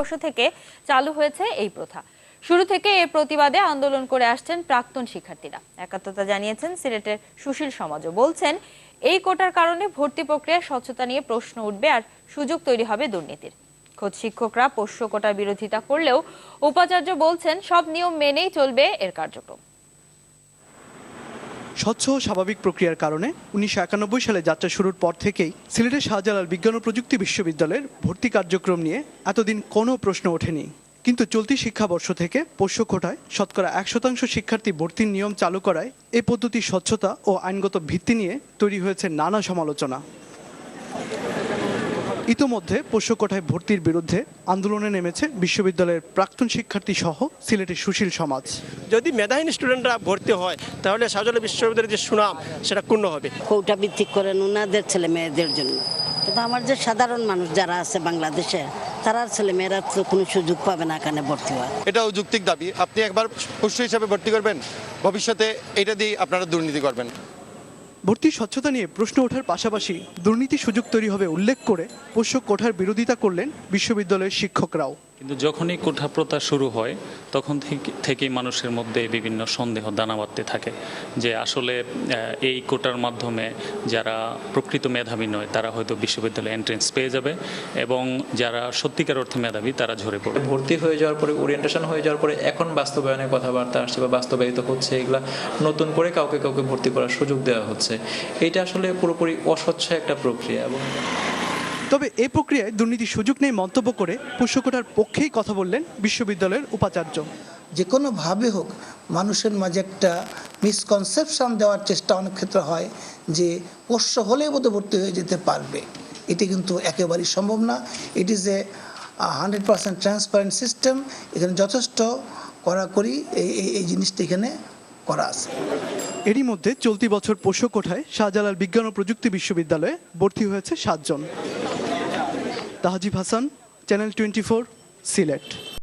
বর্ষ থেকে চালু হয়েছে এই প্রথা। শুরু থেকে এর প্রতিবাদে আন্দোলন করে আসছেন প্রাক্তন শিক্ষার্থীরা। একাত্মতা জানিয়েছেন সিলেটের সুশীল সমাজও। বলছেন, এই কোটার কারণে ভর্তি প্রক্রিয়ায় স্বচ্ছতা নিয়ে প্রশ্ন উঠবে আর সুযোগ তৈরি হবে দুর্নীতির। খোদ শিক্ষকরা পোষ্য কোটার বিরোধিতা করলেও উপাচার্য বলছেন, সব নিয়ম মেনেই চলবে এর কার্যক্রম। স্বচ্ছ ও স্বাভাবিক প্রক্রিয়ার কারণে উনিশশো একানব্বই সালে যাত্রা শুরুর পর থেকেই সিলেটের শাহজালাল বিজ্ঞান ও প্রযুক্তি বিশ্ববিদ্যালয়ের ভর্তি কার্যক্রম নিয়ে এতদিন কোনো প্রশ্ন ওঠেনি। কিন্তু চলতি শিক্ষাবর্ষ থেকে পোষ্য কোটায় শতকরা এক শতাংশ শিক্ষার্থী ভর্তির নিয়ম চালু করায় এই পদ্ধতির স্বচ্ছতা ও আইনগত ভিত্তি নিয়ে তৈরি হয়েছে নানা সমালোচনা। ইতোমধ্যে পোষ্য কোটায় ভর্তির বিরুদ্ধে আন্দোলনে নেমেছে বিশ্ববিদ্যালয়ের প্রাক্তন শিক্ষার্থী সহ সিলেটের সুশীল সমাজ। যদি মেধাহীন স্টুডেন্টরা ভর্তি হয় তাহলে শাহজালাল বিশ্ববিদ্যালয়ের যে সুনাম সেটা ক্ষুণ্ণ হবে। কৌটা ভিত্তিক করেন ওনাদের ছেলে মেয়েদের জন্য। কিন্তু আমার যে সাধারণ মানুষ যারা আছে বাংলাদেশে তারা ছেলে মেয়েরা তো কোনো সুযোগ পাবে না এখানে ভর্তি হওয়ার। এটাও যৌক্তিক দাবি। আপনি একবার পোষ্য হিসাবে ভর্তি করবেন ভবিষ্যতে এটা দিয়ে আপনারা দুর্নীতি করবেন। ভর্তির স্বচ্ছতা নিয়ে প্রশ্ন ওঠার পাশাপাশি দুর্নীতি সুযোগ তৈরি হবে উল্লেখ করে পোষ্য কোঠার বিরোধিতা করলেন বিশ্ববিদ্যালয়ের শিক্ষকরাও। কিন্তু যখনই কোঠা প্রথা শুরু হয়, তখন থেকে, থেকেই মানুষের মধ্যে বিভিন্ন সন্দেহ দানা বাঁধতে থাকে যে আসলে এই কোটার মাধ্যমে যারা প্রকৃত মেধাবী নয়, তারা হয়তো বিশ্ববিদ্যালয়ে এন্ট্রেন্স পেয়ে যাবে এবং যারা সত্যিকার অর্থে মেধাবী, তারা ঝরে পড়বে। ভর্তি হয়ে যাওয়ার পরে ওরিয়েন্টেশন হয়ে যাওয়ার পরে এখন বাস্তবায়নের কথাবার্তা আসছে বা বাস্তবায়িত হচ্ছে, এগুলা নতুন করে কাউকে কাউকে ভর্তি করার সুযোগ দেওয়া হচ্ছে। এটা আসলে পুরোপুরি অস্বচ্ছ একটা প্রক্রিয়া এবং তবে এ প্রক্রিয়ায় দুর্নীতির সুযোগ নেই মন্তব্য করে পোষ্য কোটার পক্ষেই কথা বললেন বিশ্ববিদ্যালয়ের উপাচার্য। যে কোনোভাবে হোক, মানুষের মাঝে একটা মিসকনসেপশন দেওয়ার চেষ্টা অনেক ক্ষেত্রে হয় যে পোষ্য হলেই বোধহয় ভর্তি হয়ে যেতে পারবে। এটি কিন্তু একেবারেই সম্ভব না। It is a hundred percent transparent system এখানে যথেষ্ট কড়াকড়ি এই- এই জিনিসটা এখানে করা আছে। এরই মধ্যে চলতি বছর পোষ্য কোঠায় শাহজালাল বিজ্ঞান ও প্রযুক্তি বিশ্ববিদ্যালয়ে ভর্তি হয়েছে সাতজন। Tahzib Hasan channel twenty Sylhet.